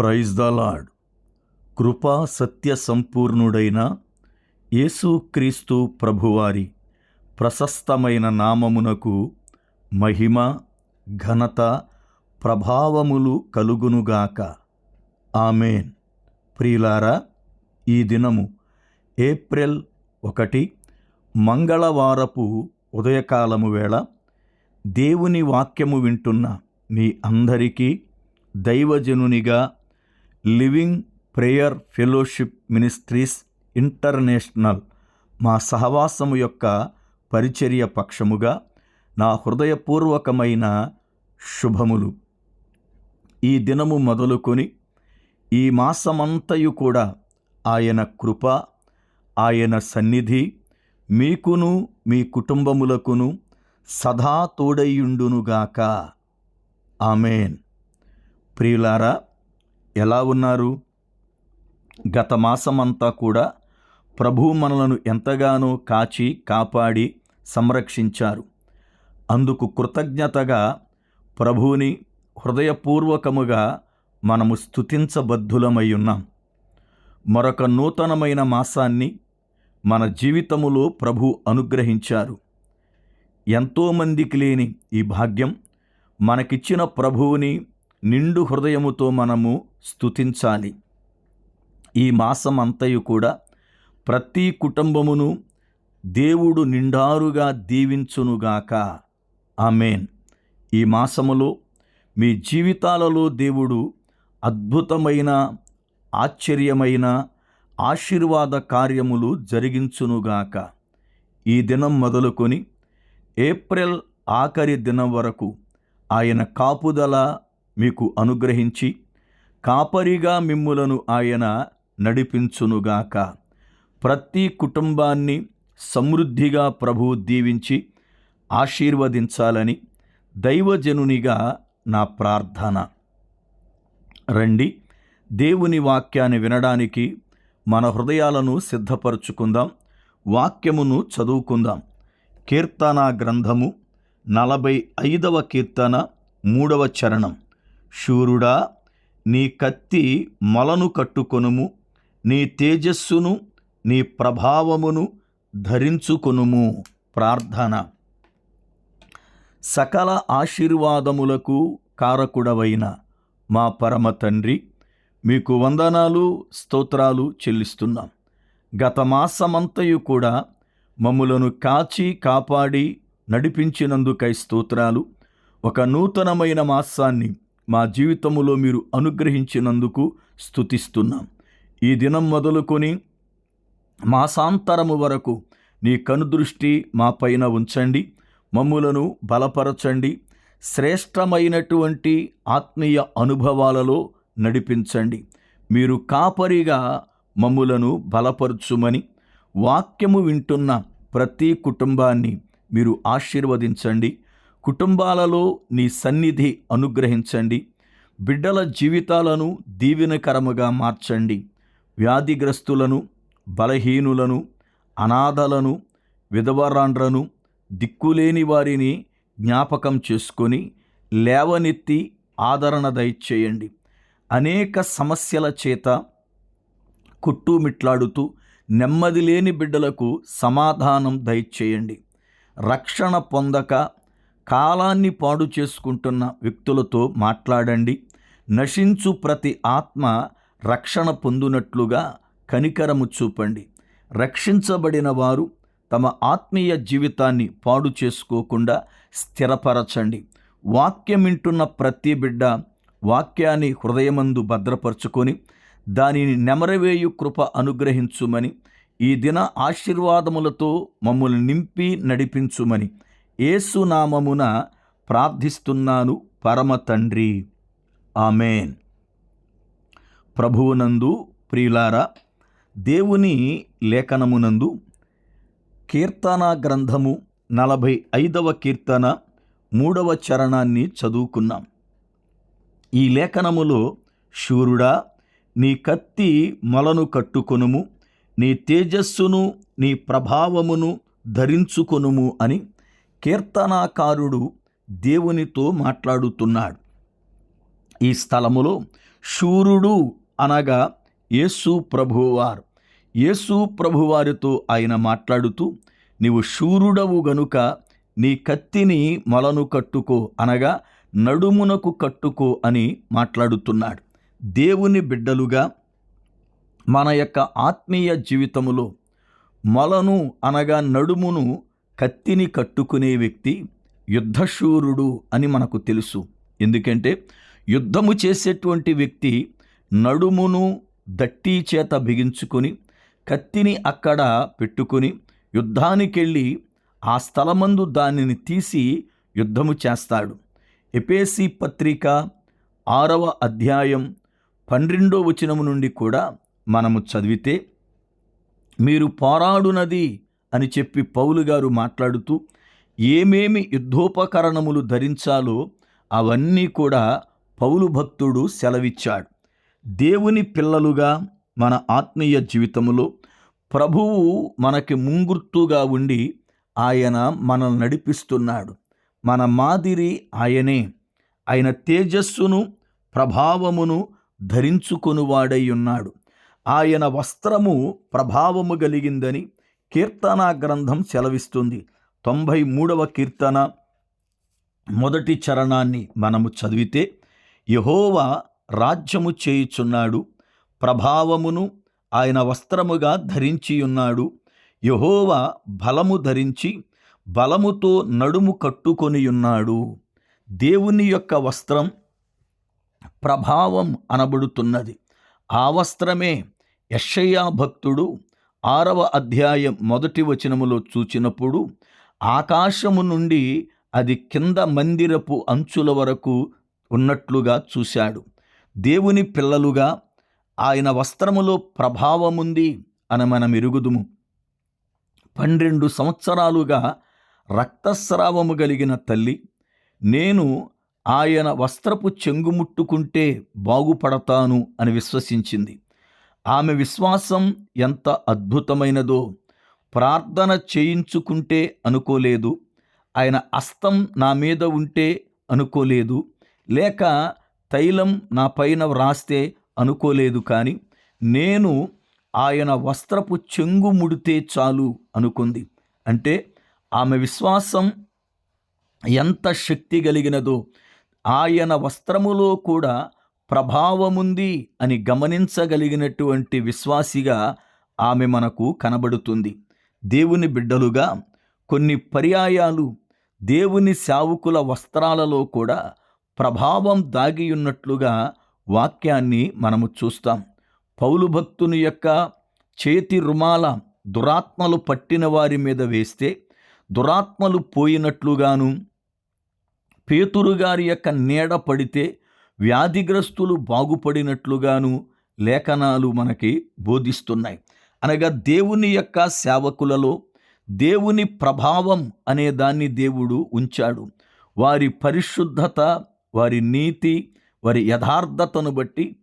Praise the lord కృపా సత్య సంపూర్ణుడైన యేసుక్రీస్తు ప్రభువారి ప్రశస్తమైన నామమునకు మహిమ ఘనత ప్రభావములు కలుగునుగాక. ఆమెన్. ప్రియులారా ఈ దినము ఏప్రిల్ ఒకటి మంగళవారపు ఉదయకాలము వేళ దేవుని వాక్యము వింటున్న మీ అందరికీ దైవజనునిగా living prayer fellowship ministries international. మా సహవాసము యొక్క పరిచర్య పక్షముగా నా హృదయపూర్వకమైన శుభములు. ఈ దినము మొదలుకొని ఈ మాసమంతయు కూడా ఆయన కృప ఆయన సన్నిధి మీకును మీ కుటుంబములకును సదా తోడయ్యుండునుగాక ఆమెన్. ప్రియులారా ఎలా ఉన్నారు? గత మాసమంతా కూడా ప్రభు మనలను ఎంతగానో కాచి కాపాడి సంరక్షించారు. అందుకు కృతజ్ఞతగా ప్రభువుని హృదయపూర్వకముగా మనము స్తుతించబద్ధులమై ఉన్నాం మరొక నూతనమైన మాసాన్ని మన జీవితములో ప్రభు అనుగ్రహించారు. ఎంతోమందికి లేని ఈ భాగ్యం మనకిచ్చిన ప్రభువుని నిండు హృదయముతో మనము స్తుతించాలి. ఈ మాసం అంతయు కూడా ప్రతి కుటుంబమును దేవుడు నిండారుగా దీవించునుగాక. ఆమెన్. ఈ మాసములో మీ జీవితాలలో దేవుడు అద్భుతమైన ఆశ్చర్యమైన ఆశీర్వాద కార్యములు జరిగించునుగాక. ఈ దినం మొదలుకొని ఏప్రిల్ ఆఖరి దినం వరకు ఆయన కాపుదల మీకు అనుగ్రహించి కాపరిగా మిమ్ములను ఆయన నడిపించునుగాక. ప్రతి కుటుంబాన్ని సమృద్ధిగా ప్రభువు దీవించి ఆశీర్వదించాలని దైవజనునిగా నా ప్రార్థన. రండి దేవుని వాక్యాన్ని వినడానికి మన హృదయాలను సిద్ధపరచుకుందాం. వాక్యమును చదువుకుందాం. కీర్తన గ్రంథము నలభై ఐదవ కీర్తన మూడవ చరణం. శూరుడా నీ కత్తి మొలను కట్టుకొనుము నీ తేజస్సును నీ ప్రభావమును ధరించుకొనుము. ప్రార్థన. సకల ఆశీర్వాదములకు కారకుడవైన మా పరమ తండ్రి మీకు వందనాలు స్తోత్రాలు చెల్లిస్తున్నాం. గత మాసమంతయు కూడా మమ్ములను కాచి కాపాడి నడిపించినందుకై స్తోత్రాలు. ఒక నూతనమైన మాసాన్ని మా జీవితములో మీరు అనుగ్రహించినందుకు స్థుతిస్తున్నాం ఈ దినం మొదలుకొని మాసాంతరము వరకు నీ కనుదృష్టి మా పైన ఉంచండి. మమ్ములను బలపరచండి. శ్రేష్టమైనటువంటి ఆత్మీయ అనుభవాలలో నడిపించండి. మీరు కాపరిగా మమ్ములను బలపరచుమని వాక్యము వింటున్న ప్రతి కుటుంబాన్ని మీరు ఆశీర్వదించండి. కుటుంబాలలో నీ సన్నిధి అనుగ్రహించండి. బిడ్డల జీవితాలను దీవెనకరముగా మార్చండి. వ్యాధిగ్రస్తులను బలహీనులను అనాథలను విధవరాండ్రను దిక్కులేని వారిని జ్ఞాపకం చేసుకొని లేవనెత్తి ఆదరణ దయచేయండి. అనేక సమస్యల చేత కుట్టుమిట్లాడుతూ నెమ్మది లేని బిడ్డలకు సమాధానం దయచేయండి. రక్షణ పొందక కాలాన్ని పాడు చేసుకుంటున్న వ్యక్తులతో మాట్లాడండి. నశించు ప్రతి ఆత్మ రక్షణ పొందునట్లుగా కనికరము చూపండి. రక్షించబడిన వారు తమ ఆత్మీయ జీవితాన్ని పాడు చేసుకోకుండా స్థిరపరచండి. వాక్యం వింటున్న ప్రతి బిడ్డ వాక్యాన్ని హృదయమందు భద్రపరుచుకొని దానిని నెమరవేయు కృప అనుగ్రహించుమని ఈ దిన ఆశీర్వాదములతో మమ్మల్ని నింపి నడిపించుమని ఏసునామమున ప్రార్థిస్తున్నాను పరమ తండ్రి. ఆమెన్. ప్రభువునందు ప్రియులారా దేవుని లేఖనమునందు కీర్తన గ్రంథము నలభై ఐదవ కీర్తన మూడవ చరణాన్ని చదువుకున్నాం. ఈ లేఖనములో శూరుడా నీ కత్తి మొలను కట్టుకొనుము నీ తేజస్సును నీ ప్రభావమును ధరించుకొనుము అని కీర్తనాకారుడు దేవునితో మాట్లాడుతున్నాడు. ఈ స్థలములో శూరుడు అనగా యేసు ప్రభువారు. యేసు ప్రభువారితో ఆయన మాట్లాడుతూ నీవు శూరుడవు గనుక నీ కత్తిని మొలను కట్టుకో అనగా నడుమునకు కట్టుకో అని మాట్లాడుతున్నాడు. దేవుని బిడ్డలుగా మన యొక్క ఆత్మీయ జీవితములో మొలను అనగా నడుమును కత్తిని కట్టుకునే వ్యక్తి యుద్ధశూరుడు అని మనకు తెలుసు. ఎందుకంటే యుద్ధము చేసేటువంటి వ్యక్తి నడుమును దట్టి చేత బిగించుకొని కత్తిని అక్కడ పెట్టుకుని యుద్ధానికెళ్ళి ఆ స్థలమందు దానిని తీసి యుద్ధము చేస్తాడు. ఎపేసి పత్రిక ఆరవ అధ్యాయం పన్నెండో వచనము నుండి కూడా మనము చదివితే మీరు పోరాడునది అని చెప్పి పౌలు గారు మాట్లాడుతూ ఏమేమి యుద్ధోపకరణములు ధరించాలో అవన్నీ కూడా పౌలు భక్తుడు సెలవిచ్చాడు. దేవుని పిల్లలుగా మన ఆత్మీయ జీవితములో ప్రభువు మనకి ముంగుర్తుగా ఉండి ఆయన మనల్ని నడిపిస్తున్నాడు. మన మాదిరి ఆయనే. ఆయన తేజస్సును ప్రభావమును ధరించుకొనువాడై ఉన్నాడు. ఆయన వస్త్రము ప్రభావము కలిగిందని కీర్తనా గ్రంథం సెలవిస్తుంది. తొంభై మూడవ కీర్తన మొదటి చరణాన్ని మనము చదివితే యహోవా రాజ్యము చేయుచున్నాడు ప్రభావమును ఆయన వస్త్రముగా ధరించి ఉన్నాడు యహోవా బలము ధరించి బలముతో నడుము కట్టుకొని ఉన్నాడు దేవుని యొక్క వస్త్రం ప్రభావం అనబడుతున్నది. ఆ వస్త్రమే యషయ్యా భక్తుడు ఆరవ అధ్యాయం మొదటి వచనములో చూచినప్పుడు ఆకాశము నుండి అది కింద మందిరపు అంచుల వరకు ఉన్నట్లుగా చూశాడు. దేవుని పిల్లలుగా ఆయన వస్త్రములో ప్రభావముంది అని మనం ఎరుగుదుము. పన్నెండు సంవత్సరాలుగా రక్తస్రావము కలిగిన తల్లి నేను ఆయన వస్త్రపు చెంగు ముట్టుకుంటే బాగుపడతాను అని విశ్వసించింది. ఆమె విశ్వాసం ఎంత అద్భుతమైనదో. ప్రార్థన చేయించుకుంటే అనుకోలేదు. ఆయన అస్తం నా మీద ఉంటే అనుకోలేదు. లేక తైలం నా పైన వ్రాస్తే అనుకోలేదు కానీ నేను ఆయన వస్త్రపు చెంగు ముడితే చాలు అనుకుంది. అంటే ఆమె విశ్వాసం ఎంత శక్తి కలిగినదో. ఆయన వస్త్రములో కూడా ప్రభావముంది అని గమనించగలిగినటువంటి విశ్వాసిగా ఆమె మనకు కనబడుతుంది. దేవుని బిడ్డలుగా కొన్ని పర్యాయాలు దేవుని శావుకుల వస్త్రాలలో కూడా ప్రభావం దాగి ఉన్నట్లుగా వాక్యాన్ని మనము చూస్తాం. పౌలు భక్తుని యొక్క చేతి రుమాల దురాత్మలు పట్టిన వారి మీద వేస్తే దురాత్మలు పోయినట్లుగాను పేతురు గారి యొక్క నీడ పడితే వ్యాధిగ్రస్తులు బాగుపడినట్లుగాను లేఖనాలు మనకి బోధిస్తున్నాయి. అనగా దేవుని యొక్క సేవకులలో దేవుని ప్రభావం అనే దాన్ని దేవుడు ఉంచాడు. వారి పరిశుద్ధత వారి నీతి వారి యథార్థతను బట్టి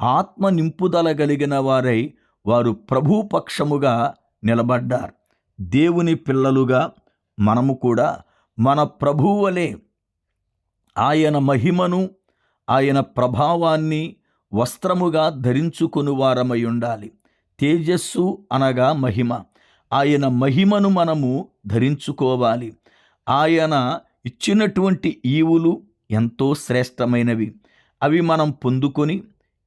ఆత్మ నింపుదల కలిగిన వారై వారు ప్రభుపక్షముగా నిలబడ్డారు. దేవుని పిల్లలుగా మనము కూడా మన ప్రభువలే. ఆయన మహిమను ఆయన ప్రభావాన్ని వస్త్రముగా ధరించుకుని వారమై ఉండాలి. తేజస్సు అనగా మహిమ. ఆయన మహిమను మనము ధరించుకోవాలి. ఆయన ఇచ్చినటువంటి ఈవులు ఎంతో శ్రేష్టమైనవి. అవి మనం పొందుకొని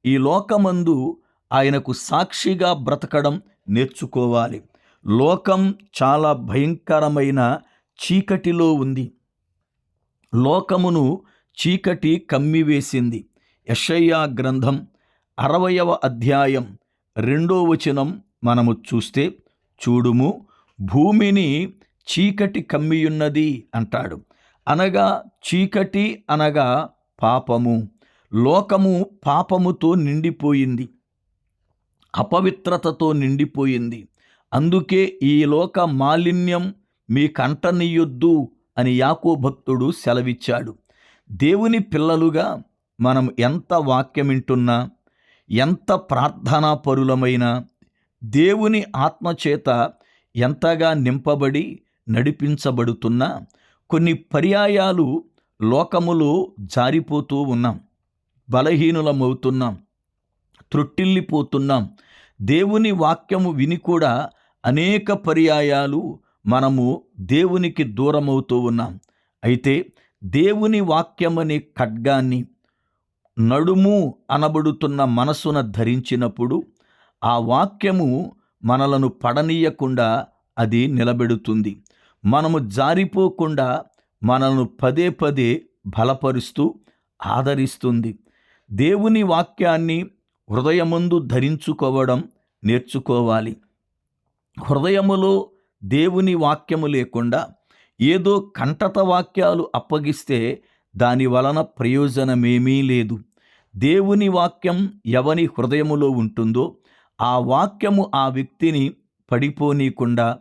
ఈ లోకమందు ఆయనకు సాక్షిగా బ్రతకడం నేర్చుకోవాలి. లోకం చాలా భయంకరమైన చీకటిలో ఉంది. లోకమును చీకటి కమ్మివేసింది యషయ్యా గ్రంథం అరవయవ అధ్యాయం రెండో వచనం మనము చూస్తే చూడుము భూమిని చీకటి కమ్మియున్నది అంటాడు. అనగా చీకటి అనగా పాపము. లోకము పాపముతో నిండిపోయింది. అపవిత్రతతో నిండిపోయింది. అందుకే ఈ లోక మాలిన్యం మీ కంటనీయొద్దు అని యాకో భక్తుడు సెలవిచ్చాడు. దేవుని పిల్లలుగా మనం ఎంత వాక్యం వింటున్నా ఎంత ప్రార్థనా పరులమైనా దేవుని ఆత్మచేత ఎంతగా నింపబడి నడిపించబడుతున్నా కొన్ని పర్యాయాలు లోకములో జారిపోతూ ఉన్నాం. బలహీనులమవుతున్నాం. త్రొట్టిల్లిపోతున్నాం. దేవుని వాక్యము విని కూడా అనేక పర్యాయాలు మనము దేవునికి దూరమవుతూ ఉన్నాం. అయితే దేవుని వాక్యమనే ఖడ్గాన్ని నడుము అనబడుతున్న మనసున ధరించినప్పుడు ఆ వాక్యము మనలను పడనీయకుండా అది నిలబెడుతుంది. మనము జారిపోకుండా మనల్ని పదే పదే బలపరుస్తూ ఆదరిస్తుంది. దేవుని వాక్యాన్ని హృదయమందు ధరించుకోవడం నేర్చుకోవాలి. హృదయములో దేవుని వాక్యము లేకుండా ఏదో కంటత వాక్యాలు అప్పగిస్తే దాని వలన ప్రయోజనమేమీ లేదు. దేవుని వాక్యం ఎవని హృదయములో ఉంటుందో ఆ వాక్యము ఆ వ్యక్తిని పడిపోనీకుండా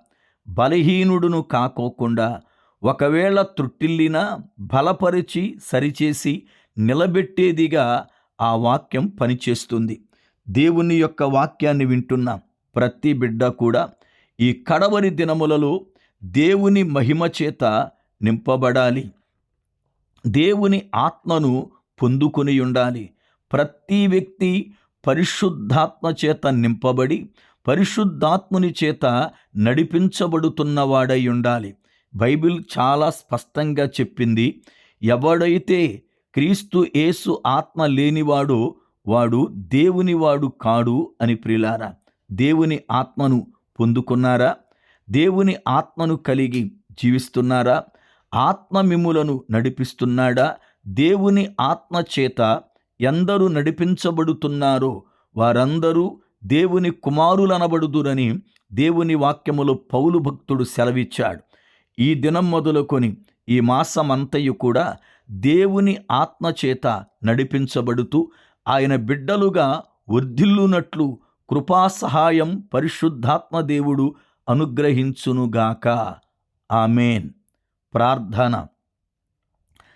బలహీనుడును కాకోకుండా ఒకవేళ త్రుట్టిల్లినా బలపరిచి సరిచేసి నిలబెట్టేదిగా ఆ వాక్యం పనిచేస్తుంది. దేవుని యొక్క వాక్యాన్ని వింటున్న ప్రతి బిడ్డ కూడా ఈ కడవరి దినములలో దేవుని మహిమ చేత నింపబడాలి. దేవుని ఆత్మను పొందుకొని ఉండాలి. ప్రతి వ్యక్తి పరిశుద్ధాత్మ చేత నింపబడి పరిశుద్ధాత్ముని చేత నడిపించబడుతున్నవాడై ఉండాలి. బైబిల్ చాలా స్పష్టంగా చెప్పింది ఎవడైతే క్రీస్తు యేసు ఆత్మ లేనివాడో వాడు దేవుని వాడు కాడు అని ప్రిలారా. దేవుని ఆత్మను పొందుకున్నారా? దేవుని ఆత్మను కలిగి జీవిస్తున్నారా? ఆత్మ మిమ్ములను నడిపిస్తున్నాడా? దేవుని ఆత్మ చేత ఎందరు నడిపించబడుతున్నారో వారందరూ దేవుని కుమారులనబడుదురని దేవుని వాక్యములో పౌలు భక్తుడు సెలవిచ్చాడు. ఈ దినం మొదలుకొని ఈ మాసమంతయు కూడా దేవుని ఆత్మ చేత నడిపించబడుతూ ఆయన బిడ్డలుగా వర్ధిల్లునట్లు కృపా సహాయం పరిశుద్ధాత్మ దేవుడు అనుగ్రహించునుగాక. ఆమెన్. ప్రార్థన.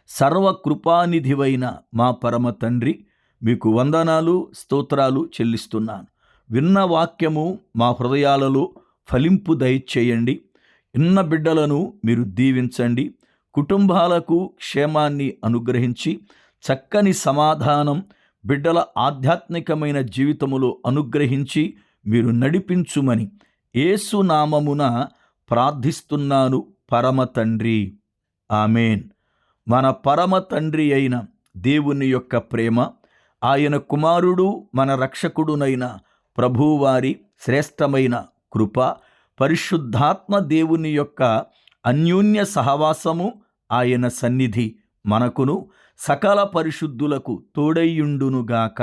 సర్వకృపానిధివైన మా పరమ తండ్రి మీకు వందనాలు స్తోత్రాలు చెల్లిస్తున్నాను. విన్న వాక్యము మా హృదయాలలో ఫలింపు దయచేయండి. ఇన్న బిడ్డలను మీరు దీవించండి. కుటుంబాలకు క్షేమాన్ని అనుగ్రహించి చక్కని సమాధానం బిడ్డల ఆధ్యాత్మికమైన జీవితములో అనుగ్రహించి మీరు నడిపించుమని ఏసునామమున ప్రార్థిస్తున్నాను పరమ తండ్రి. ఆమెన్. మన పరమ తండ్రి అయిన దేవుని యొక్క ప్రేమ ఆయన కుమారుడు మన రక్షకుడునైన ప్రభువారి శ్రేష్టమైన కృప పరిశుద్ధాత్మ దేవుని యొక్క అన్యోన్య సహవాసము ఆయన సన్నిధి మనకును సకల పరిశుద్ధులకు తోడైయుండునుగాక